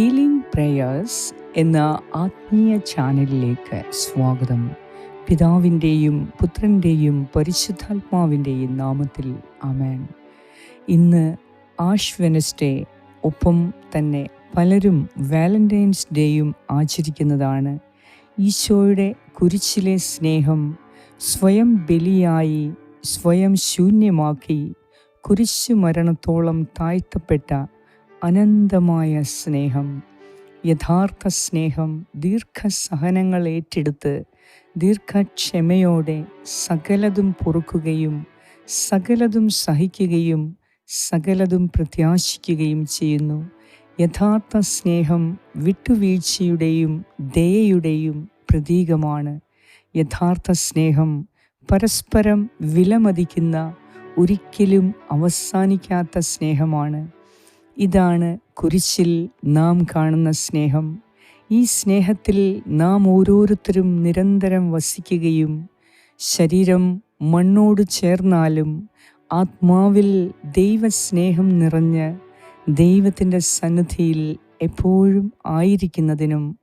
Healing prayers എന്ന ആത്മീയ ചാനലിലേക്ക് സ്വാഗതം. പിതാവിന്റെയും പുത്രന്റെയും പരിശുദ്ധാത്മാവിന്റെയും നാമത്തിൽ അമേൻ ഇന്ന് ആഷ് വെനസ്ഡേ ഒപ്പം തന്നെ പലരും വാലന്റൈൻസ് ഡേയും ആചരിക്കുന്നതാണ്. ഈശോയുടെ കുരിശിലെ സ്നേഹം സ്വയം ബലിയായി സ്വയം ശൂന്യമാക്കി കുരിശു മരണത്തോളം താഴ്ത്തപ്പെട്ട അനന്തമായ സ്നേഹം യഥാർത്ഥ സ്നേഹം ദീർഘസഹനങ്ങൾ ഏറ്റെടുത്ത് ദീർഘക്ഷമയോടെ സകലതും പൊറുക്കുകയും സകലതും സഹിക്കുകയും സകലതും പ്രത്യാശിക്കുകയും ചെയ്യുന്നു. യഥാർത്ഥ സ്നേഹം വിട്ടുവീഴ്ചയുടെയും ദയയുടെയും പ്രതീകമാണ്. യഥാർത്ഥ സ്നേഹം പരസ്പരം വിലമതിക്കുന്ന ഒരിക്കലും അവസാനിക്കാത്ത സ്നേഹമാണ്. ഇതാണ് കുരിശിൽ നാം കാണുന്ന സ്നേഹം. ഈ സ്നേഹത്തിൽ നാം ഓരോരുത്തരും നിരന്തരം വസിക്കുകയും ശരീരം മണ്ണോട് ചേർന്നാലും ആത്മാവിൽ ദൈവസ്നേഹം നിറഞ്ഞ് ദൈവത്തിന്റെ സന്നിധിയിൽ എപ്പോഴും ആയിരിക്കുന്നതിനും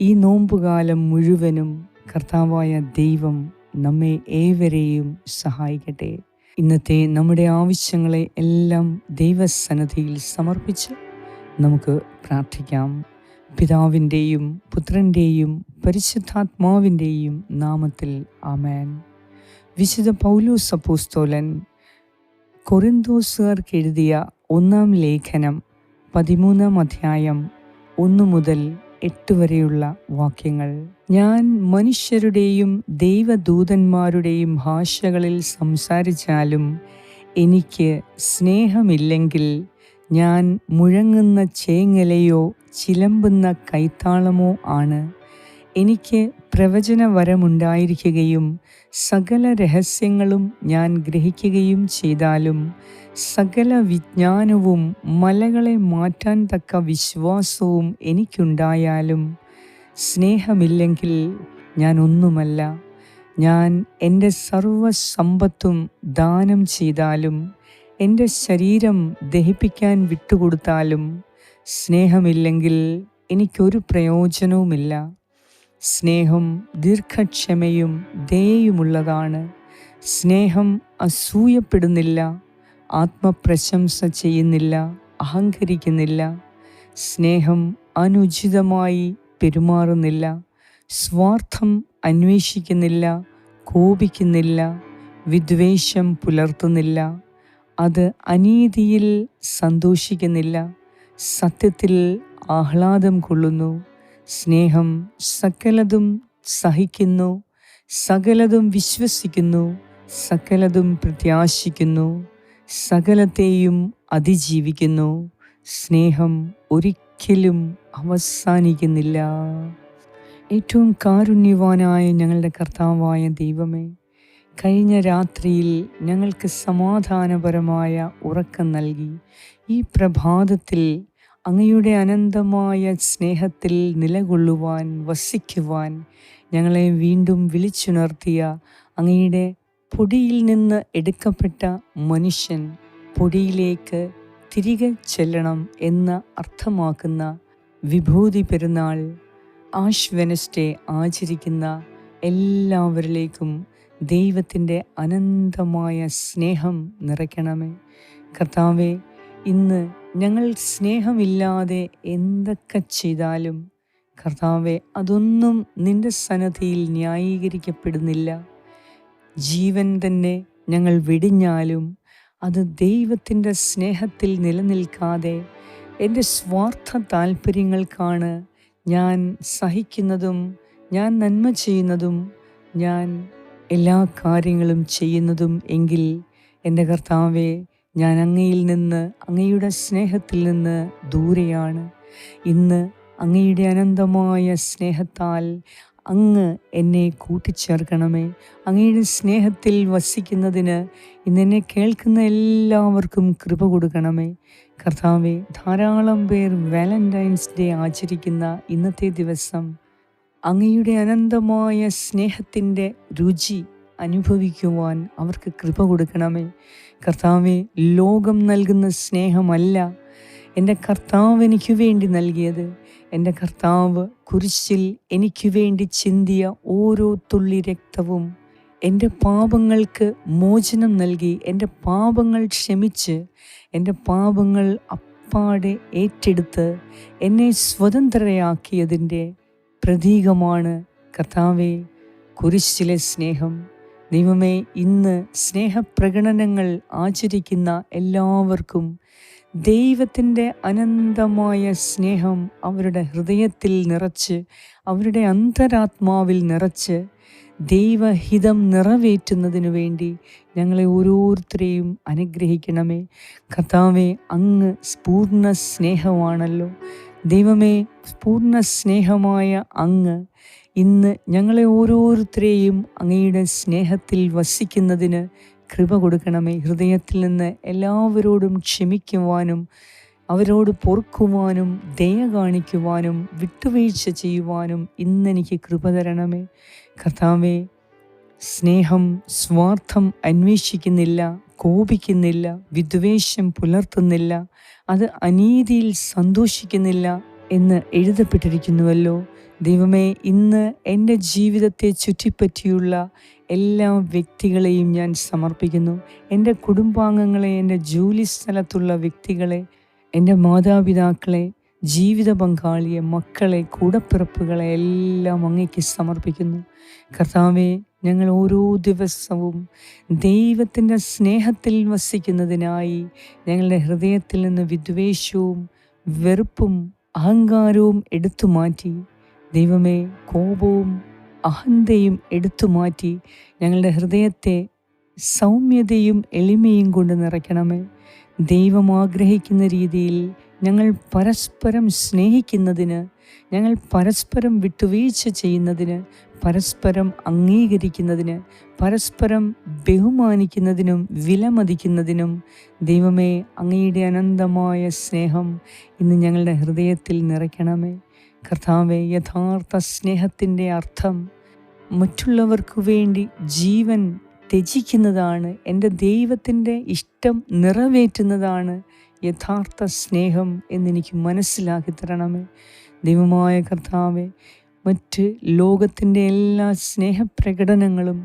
ഈ നോമ്പുകാലം മുഴുവനും കർത്താവായ ദൈവം നമ്മെ ഏവരെയും സഹായിക്കട്ടെ. ഇന്നത്തെ നമ്മുടെ ആവശ്യങ്ങളെ എല്ലാം ദൈവസന്നദ്ധിയിൽ സമർപ്പിച്ച് നമുക്ക് പ്രാർത്ഥിക്കാം. പിതാവിന്റെയും പുത്രന്റെയും പരിശുദ്ധാത്മാവിന്റെയും നാമത്തിൽ ആമേൻ. വിശുദ്ധ പൗലോസ് അപ്പൂസ്തോലൻ കൊറിന്തോസുകാർക്ക് എഴുതിയ ഒന്നാം ലേഖനം പതിമൂന്നാം അധ്യായം ഒന്നു മുതൽ എട്ട് വരെയുള്ള വാക്യങ്ങൾ. ഞാൻ മനുഷ്യരുടെയും ദൈവദൂതന്മാരുടെയും ഭാഷകളിൽ സംസാരിച്ചാലും എനിക്ക് സ്നേഹമില്ലെങ്കിൽ ഞാൻ മുഴങ്ങുന്ന ചേങ്ങലയോ ചിലമ്പുന്ന കൈത്താളമോ ആണ്. എനിക്ക് പ്രവചനവരമുണ്ടായിരിക്കുകയും സകല രഹസ്യങ്ങളും ഞാൻ ഗ്രഹിക്കുകയും ചെയ്താലും സകല വിജ്ഞാനവും മലകളെ മാറ്റാൻ തക്ക വിശ്വാസവും എനിക്കുണ്ടായാലും സ്നേഹമില്ലെങ്കിൽ ഞാൻ ഒന്നുമല്ല ഞാൻ എന്റെ സർവസമ്പത്തും ദാനം ചെയ്താലും എന്റെ ശരീരം ദഹിപ്പിക്കാൻ വിട്ടുകൊടുത്താലും സ്നേഹമില്ലെങ്കിൽ എനിക്കൊരു പ്രയോജനവുമില്ല. സ്നേഹം ദീർഘക്ഷമയും ദയയുമുള്ളതാണ്. സ്നേഹം അസൂയപ്പെടുന്നില്ല ആത്മപ്രശംസ ചെയ്യുന്നില്ല അഹങ്കരിക്കുന്നില്ല. സ്നേഹം അനുചിതമായി പെരുമാറുന്നില്ല സ്വാർത്ഥം അന്വേഷിക്കുന്നില്ല കോപിക്കുന്നില്ല വിദ്വേഷം പുലർത്തുന്നില്ല. അത് അനീതിയിൽ സന്തോഷിക്കുന്നില്ല സത്യത്തിൽ ആഹ്ലാദം കൊള്ളുന്നു. സ്നേഹം സകലതും സഹിക്കുന്നു സകലതും വിശ്വസിക്കുന്നു സകലതും പ്രത്യാശിക്കുന്നു സകലത്തെയും അതിജീവിക്കുന്നു. സ്നേഹം ഒരിക്കലും അവസാനിക്കുന്നില്ല. ഏറ്റവും കാരുണ്യവാനായ ഞങ്ങളുടെ കർത്താവായ ദൈവമേ കഴിഞ്ഞ രാത്രിയിൽ ഞങ്ങൾക്ക് സമാധാനപരമായ ഉറക്കം നൽകി. ഈ പ്രഭാതത്തിൽ അങ്ങയുടെ അനന്തമായ സ്നേഹത്തിൽ നിലകൊള്ളുവാൻ വസിക്കുവാൻ ഞങ്ങളെ വീണ്ടും വിളിച്ചുണർത്തിയ അങ്ങയുടെ പൊടിയിൽ നിന്ന് എടുക്കപ്പെട്ട മനുഷ്യൻ പൊടിയിലേക്ക് തിരികെ ചെല്ലണം എന്ന് അർത്ഥമാക്കുന്ന വിഭൂതി പെരുന്നാൾ ആഷ് വെനസ്ഡേ ആചരിക്കുന്ന എല്ലാവരിലേക്കും ദൈവത്തിന്റെ അനന്തമായ സ്നേഹം നിറയ്ക്കണമേ. കർത്താവെ ഇന്ന് ഞങ്ങൾ സ്നേഹമില്ലാതെ എന്തൊക്കെ ചെയ്താലും കർത്താവെ അതൊന്നും നിന്റെ സന്നദ്ധിയിൽ ന്യായീകരിക്കപ്പെടുന്നില്ല. ജീവൻ തന്നെ ഞങ്ങൾ വെടിഞ്ഞാലും അത് ദൈവത്തിന്റെ സ്നേഹത്തിൽ നിലനിൽക്കാതെ എന്റെ സ്വാർത്ഥ താല്പര്യങ്ങൾക്കാണ് ഞാൻ സഹിക്കുന്നതും ഞാൻ നന്മ ചെയ്യുന്നതും ഞാൻ എല്ലാ കാര്യങ്ങളും ചെയ്യുന്നതും എങ്കിൽ എന്റെ കർത്താവെ ഞാൻ അങ്ങയിൽ നിന്ന് അങ്ങയുടെ സ്നേഹത്തിൽ നിന്ന് ദൂരെയാണ്. ഇന്ന് അങ്ങയുടെ അനന്തമായ സ്നേഹത്താൽ അങ്ങ് എന്നെ കൂട്ടിച്ചേർക്കണമേ. അങ്ങയുടെ സ്നേഹത്തിൽ വസിക്കുന്നതിന് ഇന്നെന്നെ കേൾക്കുന്ന എല്ലാവർക്കും കൃപ കൊടുക്കണമേ. കർത്താവെ ധാരാളം പേർ വാലന്റൈൻസ് ഡേ ആചരിക്കുന്ന ഇന്നത്തെ ദിവസം അങ്ങയുടെ അനന്തമായ സ്നേഹത്തിന്റെ രുചി അനുഭവിക്കുവാൻ അവർക്ക് കൃപ കൊടുക്കണമേ. കർത്താവെ ലോകം നൽകുന്ന സ്നേഹമല്ല എന്റെ കർത്താവ് എനിക്ക് വേണ്ടി നൽകിയത്. എന്റെ കർത്താവ് കുരിശിൽ എനിക്ക് വേണ്ടി ചിന്തിയ ഓരോ തുള്ളി രക്തവും എന്റെ പാപങ്ങൾക്ക് മോചനം നൽകി എന്റെ പാപങ്ങൾ ക്ഷമിച്ച് എന്റെ പാപങ്ങൾ അപ്പാടെ ഏറ്റെടുത്ത് എന്നെ സ്വതന്ത്രയാക്കിയതിന്റെ പ്രതീകമാണ് കർത്താവെ കുരിശിലെ സ്നേഹം. ദൈവമേ ഇന്ന് സ്നേഹപ്രകടനങ്ങൾ ആചരിക്കുന്ന എല്ലാവർക്കും ദൈവത്തിന്റെ അനന്തമായ സ്നേഹം അവരുടെ ഹൃദയത്തിൽ നിറച്ച് അവരുടെ അന്തരാത്മാവിൽ നിറച്ച് ദൈവഹിതം നിറവേറ്റുന്നതിനു വേണ്ടി ഞങ്ങളെ ഓരോരുത്തരെയും അനുഗ്രഹിക്കണമേ. കർത്താവെ അങ്ങ് പൂർണ സ്നേഹമാണല്ലോ. ദൈവമേ പൂർണ സ്നേഹമായ അങ്ങ് ഇന്ന് ഞങ്ങളെ ഓരോരുത്തരെയും അങ്ങയുടെ സ്നേഹത്തിൽ വസിക്കുന്നതിന് കൃപ കൊടുക്കണമേ. ഹൃദയത്തിൽ നിന്ന് എല്ലാവരോടും ക്ഷമിക്കുവാനും അവരോട് പൊറുക്കുവാനും ദയ കാണിക്കുവാനും വിട്ടുവീഴ്ച ചെയ്യുവാനും ഇന്നെനിക്ക് കൃപ തരണമേ. കർത്താവെ സ്നേഹം സ്വാർത്ഥം അന്വേഷിക്കുന്നില്ല കോപിക്കുന്നില്ല വിദ്വേഷം പുലർത്തുന്നില്ല അത് അനീതിയിൽ സന്തോഷിക്കുന്നില്ല എന്ന് എഴുതപ്പെട്ടിരിക്കുന്നുവല്ലോ. ദൈവമേ ഇന്ന് എന്റെ ജീവിതത്തെ ചുറ്റിപ്പറ്റിയുള്ള എല്ലാ വ്യക്തികളെയും ഞാൻ സമർപ്പിക്കുന്നു. എന്റെ കുടുംബാംഗങ്ങളെ എന്റെ ജോലി സ്ഥലത്തുള്ള വ്യക്തികളെ എന്റെ മാതാപിതാക്കളെ ജീവിത പങ്കാളിയെ മക്കളെ കൂടപ്പിറപ്പുകളെ എല്ലാം അങ്ങേക്ക് സമർപ്പിക്കുന്നു. കർത്താവെ ഞങ്ങൾ ഓരോ ദിവസവും ദൈവത്തിന്റെ സ്നേഹത്തിൽ വസിക്കുന്നതിനായി ഞങ്ങളുടെ ഹൃദയത്തിൽ നിന്ന് വിദ്വേഷവും വെറുപ്പും അഹങ്കാരവും എടുത്തു മാറ്റി ദൈവമേ കോപവും അഹന്തയും എടുത്തു മാറ്റി ഞങ്ങളുടെ ഹൃദയത്തെ സൗമ്യതയും എളിമയും കൊണ്ട് നിറയ്ക്കണമേ. ദൈവം ആഗ്രഹിക്കുന്ന രീതിയിൽ ഞങ്ങൾ പരസ്പരം സ്നേഹിക്കുന്നതിന് ഞങ്ങൾ പരസ്പരം വിട്ടുവീഴ്ച ചെയ്യുന്നതിന് പരസ്പരം അംഗീകരിക്കുന്നതിന് പരസ്പരം ബഹുമാനിക്കുന്നതിനും വിലമതിക്കുന്നതിനും ദൈവമേ അങ്ങയുടെ അനന്തമായ സ്നേഹം ഇന്ന് ഞങ്ങളുടെ ഹൃദയത്തിൽ നിറയ്ക്കണമേ. കർത്താവെ യഥാർത്ഥ സ്നേഹത്തിന്റെ അർത്ഥം മറ്റുള്ളവർക്ക് വേണ്ടി ജീവൻ ത്യജിക്കുന്നതാണ് എന്റെ ദൈവത്തിന്റെ ഇഷ്ടം നിറവേറ്റുന്നതാണ് യഥാർത്ഥ സ്നേഹം എന്നെനിക്ക് മനസ്സിലാക്കി തരണമേ. ദൈവമായ കർത്താവെ മറ്റ് ലോകത്തിന്റെ എല്ലാ സ്നേഹപ്രകടനങ്ങളും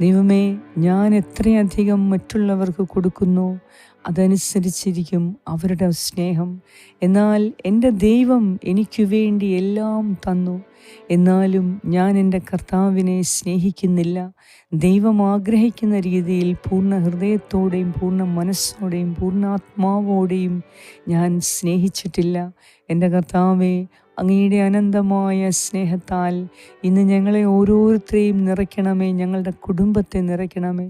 ദൈവമേ ഞാൻ എത്രയധികം മറ്റുള്ളവർക്ക് കൊടുക്കുന്നു അതനുസരിച്ചിരിക്കും അവരുടെ സ്നേഹം. എന്നാൽ എന്റെ ദൈവം എനിക്ക് വേണ്ടി എല്ലാം തന്നു. എന്നാലും ഞാൻ എന്റെ കർത്താവിനെ സ്നേഹിക്കുന്നില്ല. ദൈവം ആഗ്രഹിക്കുന്ന രീതിയിൽ പൂർണ ഹൃദയത്തോടെയും പൂർണ മനസ്സോടെയും പൂർണാത്മാവോടെയും ഞാൻ സ്നേഹിച്ചിട്ടില്ല. എന്റെ കർത്താവെ അങ്ങയുടെ അനന്തമായ സ്നേഹത്താൽ ഇന്ന് ഞങ്ങളെ ഓരോരുത്തരെയും നിറയ്ക്കണമേ ഞങ്ങളുടെ കുടുംബത്തെ നിറയ്ക്കണമേ.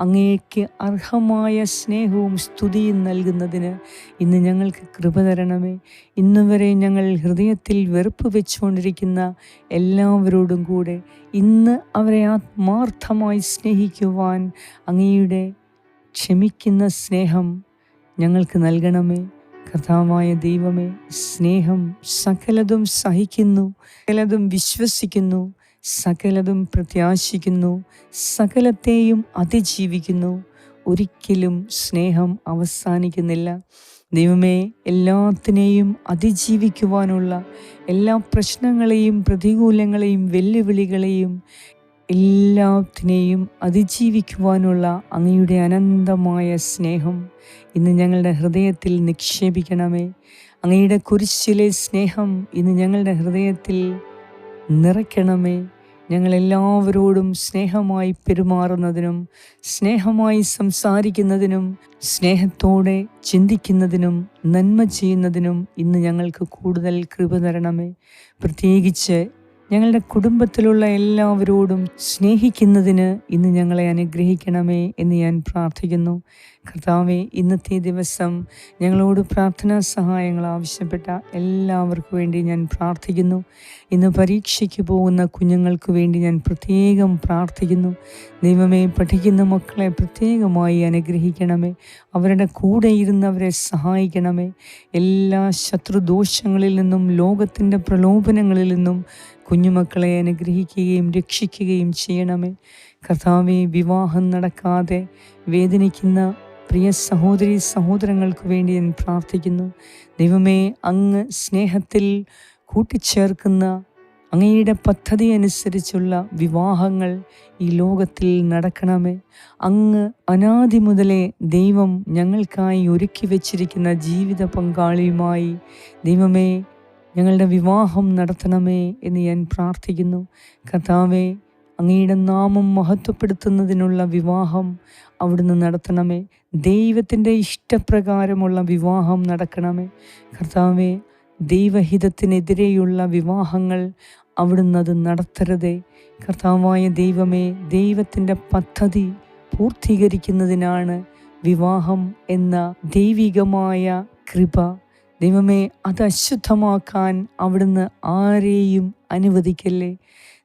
അങ്ങേക്ക് അർഹമായ സ്നേഹവും സ്തുതിയും നൽകുന്നതിന് ഇന്ന് ഞങ്ങൾക്ക് കൃപ തരണമേ. ഇന്നുവരെ ഞങ്ങൾ ഹൃദയത്തിൽ വെറുപ്പ് വെച്ചുകൊണ്ടിരിക്കുന്ന എല്ലാവരോടും കൂടെ ഇന്ന് അവരെ ആത്മാർത്ഥമായി സ്നേഹിക്കുവാൻ അങ്ങയുടെ ക്ഷമിക്കുന്ന സ്നേഹം ഞങ്ങൾക്ക് നൽകണമേ. കർത്താവായ ദൈവമേ സ്നേഹം സകലതും സഹിക്കുന്നു സകലതും വിശ്വസിക്കുന്നു സകലതും പ്രത്യാശിക്കുന്നു സകലത്തെയും അതിജീവിക്കുന്നു. ഒരിക്കലും സ്നേഹം അവസാനിക്കുന്നില്ല. ദൈവമേ എല്ലാത്തിനെയും അതിജീവിക്കുവാനുള്ള എല്ലാ പ്രശ്നങ്ങളെയും പ്രതികൂലങ്ങളെയും വെല്ലുവിളികളെയും എല്ലാത്തിനെയും അതിജീവിക്കുവാനുള്ള അങ്ങയുടെ അനന്തമായ സ്നേഹം ഇന്ന് ഞങ്ങളുടെ ഹൃദയത്തിൽ നിക്ഷേപിക്കണമേ. അങ്ങയുടെ കുരിശിലെ സ്നേഹം ഇന്ന് ഞങ്ങളുടെ ഹൃദയത്തിൽ നിറയ്ക്കണമേ. ഞങ്ങളെല്ലാവരോടും സ്നേഹമായി പെരുമാറുന്നതിനും സ്നേഹമായി സംസാരിക്കുന്നതിനും സ്നേഹത്തോടെ ചിന്തിക്കുന്നതിനും നന്മ ചെയ്യുന്നതിനും ഇന്ന് ഞങ്ങൾക്ക് കൂടുതൽ കൃപ തരണമേ. പ്രത്യേകിച്ച് ഞങ്ങളുടെ കുടുംബത്തിലുള്ള എല്ലാവരോടും സ്നേഹിക്കുന്നതിന് ഇന്ന് ഞങ്ങളെ അനുഗ്രഹിക്കണമേ എന്ന് ഞാൻ പ്രാർത്ഥിക്കുന്നു. കർത്താവെ ഇന്നത്തെ ദിവസം ഞങ്ങളോട് പ്രാർത്ഥനാ സഹായങ്ങൾ ആവശ്യപ്പെട്ട എല്ലാവർക്കും വേണ്ടി ഞാൻ പ്രാർത്ഥിക്കുന്നു. ഇന്ന് പരീക്ഷയ്ക്ക് പോകുന്ന കുഞ്ഞുങ്ങൾക്ക് വേണ്ടി ഞാൻ പ്രത്യേകം പ്രാർത്ഥിക്കുന്നു. ദൈവമേ പഠിക്കുന്ന മക്കളെ പ്രത്യേകമായി അനുഗ്രഹിക്കണമേ. അവരുടെ കൂടെ ഇരുന്നവരെ സഹായിക്കണമേ. എല്ലാ ശത്രുദോഷങ്ങളിൽ നിന്നും ലോകത്തിന്റെ പ്രലോഭനങ്ങളിൽ നിന്നും കുഞ്ഞുമക്കളെ അനുഗ്രഹിക്കുകയും രക്ഷിക്കുകയും ചെയ്യണമേ. കർത്താവെ വിവാഹം നടക്കാതെ വേദനിക്കുന്ന പ്രിയ സഹോദരി സഹോദരങ്ങൾക്ക് വേണ്ടി ഞാൻ പ്രാർത്ഥിക്കുന്നു. ദൈവമേ അങ്ങ് സ്നേഹത്തിൽ കൂട്ടിച്ചേർക്കുന്ന അങ്ങയുടെ പദ്ധതി അനുസരിച്ചുള്ള വിവാഹങ്ങൾ ഈ ലോകത്തിൽ നടക്കണമേ. അങ്ങ് അനാദി മുതലേ ദൈവം ഞങ്ങൾക്കായി ഒരുക്കി വച്ചിരിക്കുന്ന ജീവിത പങ്കാളിയുമായി ദൈവമേ ഞങ്ങളുടെ വിവാഹം നടത്തണമേ എന്ന് ഞാൻ പ്രാർത്ഥിക്കുന്നു. കർത്താവെ അങ്ങയുടെ നാമം മഹത്വപ്പെടുത്തുന്നതിനുള്ള വിവാഹം അവിടുന്ന് നടത്തണമേ. ദൈവത്തിന്റെ ഇഷ്ടപ്രകാരമുള്ള വിവാഹം നടക്കണമേ. കർത്താവെ ദൈവഹിതത്തിനെതിരെയുള്ള വിവാഹങ്ങൾ അവിടുന്ന് അത് നടത്തരുതേ. കർത്താവായ ദൈവമേ ദൈവത്തിന്റെ പദ്ധതി പൂർത്തീകരിക്കുന്നതിനാണ് വിവാഹം എന്ന ദൈവികമായ കൃപ ദൈവമേ അത് അശുദ്ധമാക്കാൻ അവിടുന്ന് ആരെയും അനുവദിക്കല്ലേ?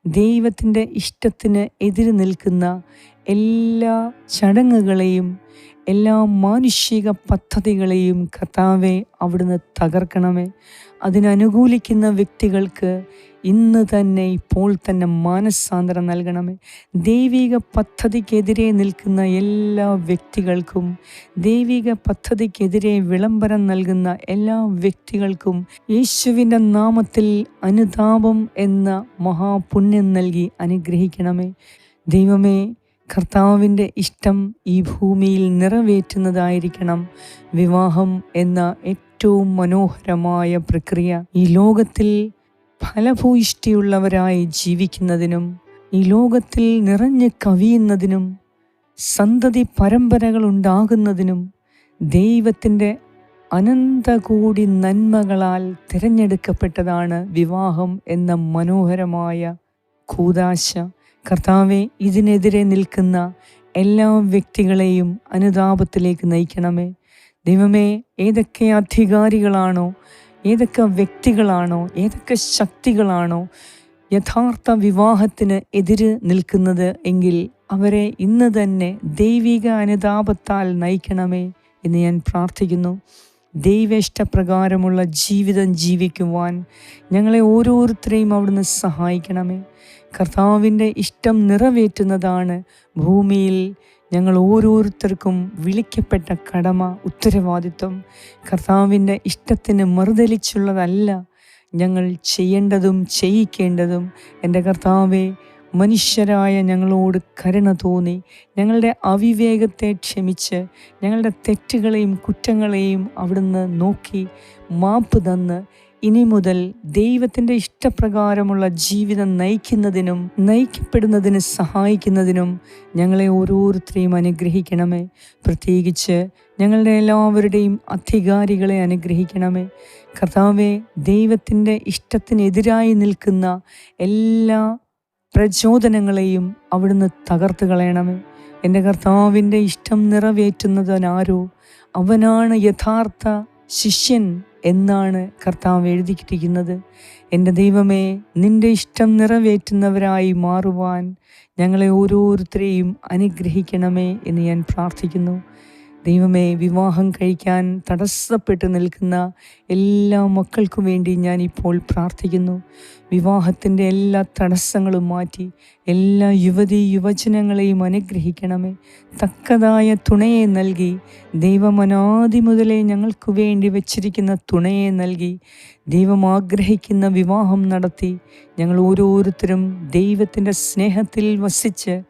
ദൈവത്തിന്റെ ഇഷ്ടത്തിന് എതിര് നിൽക്കുന്ന എല്ലാ ചടങ്ങുകളെയും എല്ലാ മാനുഷിക പദ്ധതികളെയും കർത്താവെ അവിടുന്ന് തകർക്കണമേ. അതിനനുകൂലിക്കുന്ന വ്യക്തികൾക്ക് ഇന്ന് തന്നെ ഇപ്പോൾ തന്നെ മാനസാന്തരം നൽകണമേ. ദൈവിക പദ്ധതിക്കെതിരെ നിൽക്കുന്ന എല്ലാ വ്യക്തികൾക്കും ദൈവിക പദ്ധതിക്കെതിരെ വിളംബരം നൽകുന്ന എല്ലാ വ്യക്തികൾക്കും യേശുവിന്റെ നാമത്തിൽ അനുതാപം എന്ന മഹാപുണ്യം നൽകി അനുഗ്രഹിക്കണമേ. ദൈവമേ കർത്താവിന്റെ ഇഷ്ടം ഈ ഭൂമിയിൽ നിറവേറ്റുന്നതായിരിക്കണം. വിവാഹം എന്ന ഏറ്റവും മനോഹരമായ പ്രക്രിയ ഈ ലോകത്തിൽ ഫലഭൂയിഷ്ടിയുള്ളവരായി ജീവിക്കുന്നതിനും ഈ ലോകത്തിൽ നിറഞ്ഞു കവിയുന്നതിനും സന്തതി പരമ്പരകൾ ഉണ്ടാകുന്നതിനും ദൈവത്തിന്റെ അനന്തകൂടി നന്മകളാൽ തിരഞ്ഞെടുക്കപ്പെട്ടതാണ് വിവാഹം എന്ന മനോഹരമായ കൂതാശ കർത്താവെ ഇതിനെതിരെ നിൽക്കുന്ന എല്ലാ വ്യക്തികളെയും അനുതാപത്തിലേക്ക് നയിക്കണമേ. ദൈവമേ ഏതൊക്കെ അധികാരികളാണോ ഏതൊക്കെ വ്യക്തികളാണോ ഏതൊക്കെ ശക്തികളാണോ യഥാർത്ഥ വിവാഹത്തിന് എതിര് നിൽക്കുന്നത് എങ്കിൽ അവരെ ഇന്ന് തന്നെ ദൈവിക അനുതാപത്താൽ നയിക്കണമേ എന്ന് ഞാൻ പ്രാർത്ഥിക്കുന്നു. ദൈവേഷ്ടപ്രകാരമുള്ള ജീവിതം ജീവിക്കുവാൻ ഞങ്ങളെ ഓരോരുത്തരെയും അവിടുന്ന് സഹായിക്കണമേ. കർത്താവിന്റെ ഇഷ്ടം നിറവേറ്റുന്നതാണ് ഭൂമിയിൽ ഞങ്ങൾ ഓരോരുത്തർക്കും വിളിക്കപ്പെട്ട കടമ ഉത്തരവാദിത്വം കർത്താവിന്റെ ഇഷ്ടത്തിന് മറുതലിച്ചുള്ളതല്ല ഞങ്ങൾ ചെയ്യേണ്ടതും ചെയ്യിക്കേണ്ടതും. എന്റെ കർത്താവെ മനുഷ്യരായ ഞങ്ങളോട് കരുണ തോന്നി. ഞങ്ങളുടെ അവിവേകത്തെ ക്ഷമിച്ച് ഞങ്ങളുടെ തെറ്റുകളെയും കുറ്റങ്ങളെയും അവിടുന്ന് നോക്കി മാപ്പ് തന്ന് ഇനി മുതൽ ദൈവത്തിന്റെ ഇഷ്ടപ്രകാരമുള്ള ജീവിതം നയിക്കുന്നതിനും നയിക്കപ്പെടുന്നതിന് സഹായിക്കുന്നതിനും ഞങ്ങളെ ഓരോരുത്തരെയും അനുഗ്രഹിക്കണമേ. പ്രത്യേകിച്ച് ഞങ്ങളുടെ എല്ലാവരുടെയും അധികാരികളെ അനുഗ്രഹിക്കണമേ. കർത്താവെ ദൈവത്തിന്റെ ഇഷ്ടത്തിനെതിരായി നിൽക്കുന്ന എല്ലാ പ്രചോദനങ്ങളെയും അവിടുന്ന് തകർത്ത് കളയണമേ. എന്റെ കർത്താവിന്റെ ഇഷ്ടം നിറവേറ്റുന്നതിനാരോ അവനാണ് യഥാർത്ഥ ശിഷ്യൻ. എന്നാണ് കർത്താവ് എഴുതിയിരിക്കുന്നത് എന്റെ ദൈവമേ നിന്റെ ഇഷ്ടം നിറവേറ്റുന്നവരായി മാറുവാൻ ഞങ്ങളെ ഓരോരുത്തരെയും അനുഗ്രഹിക്കണമേ എന്ന് ഞാൻ പ്രാർത്ഥിക്കുന്നു. ദൈവമേ വിവാഹം കഴിക്കാൻ തടസ്സപ്പെട്ട് നിൽക്കുന്ന എല്ലാ മക്കൾക്കും വേണ്ടി ഞാൻ ഇപ്പോൾ പ്രാർത്ഥിക്കുന്നു. വിവാഹത്തിന്റെ എല്ലാ തടസ്സങ്ങളും മാറ്റി എല്ലാ യുവതി യുവജനങ്ങളെയും അനുഗ്രഹിക്കണമേ. തക്കതായ തുണയെ നൽകി ദൈവമനാദി മുതലേ ഞങ്ങൾക്ക് വേണ്ടി വച്ചിരിക്കുന്ന തുണയെ നൽകി ദൈവം ആഗ്രഹിക്കുന്ന വിവാഹം നടത്തി ഞങ്ങൾ ഓരോരുത്തരും ദൈവത്തിന്റെ സ്നേഹത്തിൽ വസിച്ച്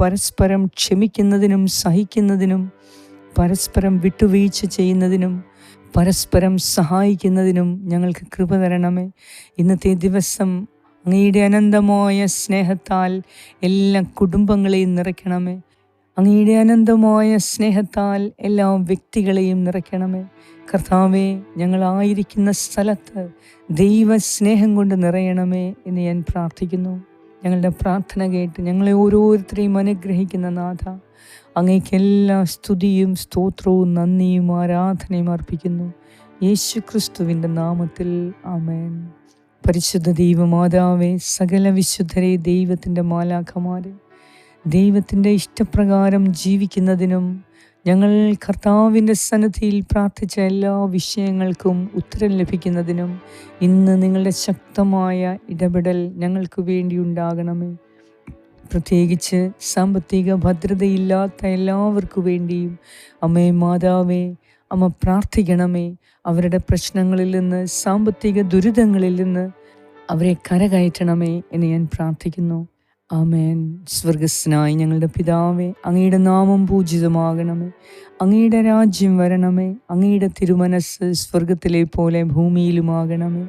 പരസ്പരം ക്ഷമിക്കുന്നതിനും സഹിക്കുന്നതിനും പരസ്പരം വിട്ടുവീഴ്ച ചെയ്യുന്നതിനും പരസ്പരം സഹായിക്കുന്നതിനും ഞങ്ങൾക്ക് കൃപ തരണമേ. ഇന്നത്തെ ദിവസം അങ്ങയുടെ അനന്തമായ സ്നേഹത്താൽ എല്ലാ കുടുംബങ്ങളെയും നിറയ്ക്കണമേ. അങ്ങയുടെ അനന്തമായ സ്നേഹത്താൽ എല്ലാ വ്യക്തികളെയും നിറയ്ക്കണമേ. കർത്താവെ ഞങ്ങളായിരിക്കുന്ന സ്ഥലത്ത് ദൈവ സ്നേഹം കൊണ്ട് നിറയണമേ എന്ന് ഞാൻ പ്രാർത്ഥിക്കുന്നു. ഞങ്ങളുടെ പ്രാർത്ഥന കേട്ട് ഞങ്ങളെ ഓരോരുത്തരെയും അനുഗ്രഹിക്കുന്ന നാഥ. അങ്ങേക്ക് എല്ലാ സ്തുതിയും സ്തോത്രവും നന്ദിയും ആരാധനയും അർപ്പിക്കുന്നു. യേശു ക്രിസ്തുവിന്റെ നാമത്തിൽ അമേൻ പരിശുദ്ധ ദൈവമാതാവേ സകല വിശുദ്ധരെ ദൈവത്തിന്റെ മാലാഖമാരെ ദൈവത്തിന്റെ ഇഷ്ടപ്രകാരം ജീവിക്കുന്നതിനും ഞങ്ങൾ കർത്താവിന്റെ സന്നദ്ധിയിൽ പ്രാർത്ഥിച്ച എല്ലാ വിഷയങ്ങൾക്കും ഉത്തരം ലഭിക്കുന്നതിനും ഇന്ന് നിങ്ങളുടെ ശക്തമായ ഇടപെടൽ ഞങ്ങൾക്ക് വേണ്ടി ഉണ്ടാകണമേ. പ്രത്യേകിച്ച് സാമ്പത്തിക ഭദ്രതയില്ലാത്ത എല്ലാവർക്കു വേണ്ടിയും അമ്മേ മാതാവേ അമ്മ പ്രാർത്ഥിക്കണമേ. അവരുടെ പ്രശ്നങ്ങളിൽ നിന്ന് സാമ്പത്തിക ദുരിതങ്ങളിൽ നിന്ന് അവരെ കരകയറ്റണമേ എന്ന് ഞാൻ പ്രാർത്ഥിക്കുന്നു. ആമേൻ. സ്വർഗസ്നായി ഞങ്ങളുടെ പിതാവേ അങ്ങയുടെ നാമം പൂജിതമാകണമേ. അങ്ങയുടെ രാജ്യം വരണമേ. അങ്ങയുടെ തിരുമനസ് സ്വർഗത്തിലെ പോലെ ഭൂമിയിലുമാകണമേ.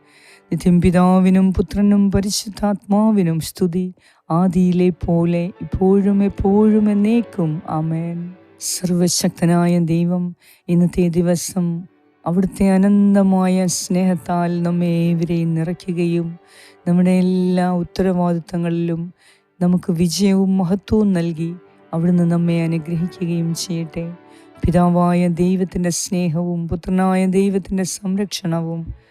നിത്യം പിതാവിനും പുത്രനും പരിശുദ്ധാത്മാവിനും സ്തുതി. ആദിയിലെ പോലെ ഇപ്പോഴും എപ്പോഴും എന്നേക്കും. ആമേൻ. സർവശക്തനായ ദൈവം ഇന്നത്തെ ദിവസം അവിടുത്തെ അനന്തമായ സ്നേഹത്താൽ നമ്മെ ഏവരെയും നിറയ്ക്കുകയും നമ്മുടെ എല്ലാ ഉത്തരവാദിത്തങ്ങളിലും നമുക്ക് വിജയവും മഹത്വവും നൽകി അവിടുന്ന് നമ്മെ അനുഗ്രഹിക്കുകയും ചെയ്യട്ടെ. പിതാവായ ദൈവത്തിന്റെ സ്നേഹവും പുത്രനായ ദൈവത്തിന്റെ സംരക്ഷണവും